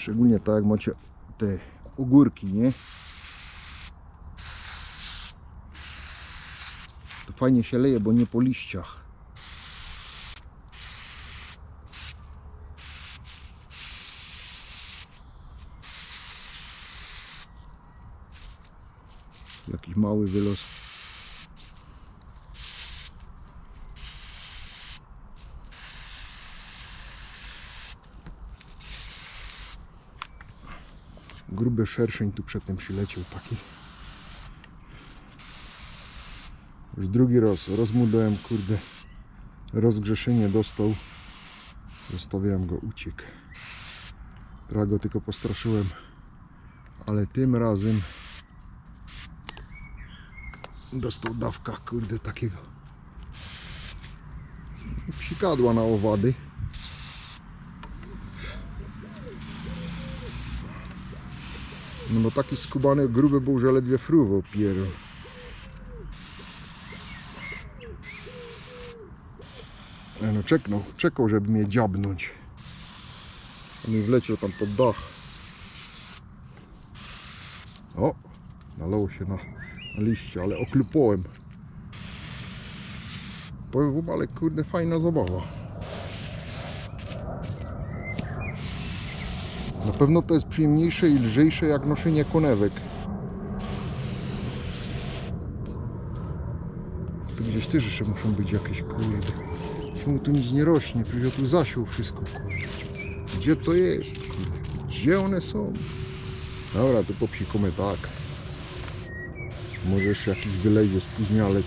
Szczególnie tak jak macie te ogórki, nie? To fajnie się leje, bo nie po liściach. Jakiś mały wylos. Gruby szerszeń tu przedtem przyleciał taki. Już drugi raz rozmudałem, kurde. Rozgrzeszenie dostał. Zostawiałem go, uciekł. Trochę go tylko postraszyłem. Ale tym razem dostał dawka, kurde, takiego psikadła na owady. No bo taki skubany, gruby był, że ledwie fruwał pierł. E, No czeknął, czekał, żeby mnie dziabnąć. A mi wleciał tam pod dach. O, nalało się na, na liście, ale oklupałem. Powiem wam, ale kurde fajna zabawa. Na pewno to jest przyjemniejsze i lżejsze jak noszenie konewek. Tu gdzieś też jeszcze muszą być jakieś kurde. Czemu tu nic nie rośnie? Przecież tu zasiął wszystko kurde. Gdzie to jest? Kurde? Gdzie one są? Dobra, to popsikamy tak. Może jeszcze jakiś wylezie spóźnialec.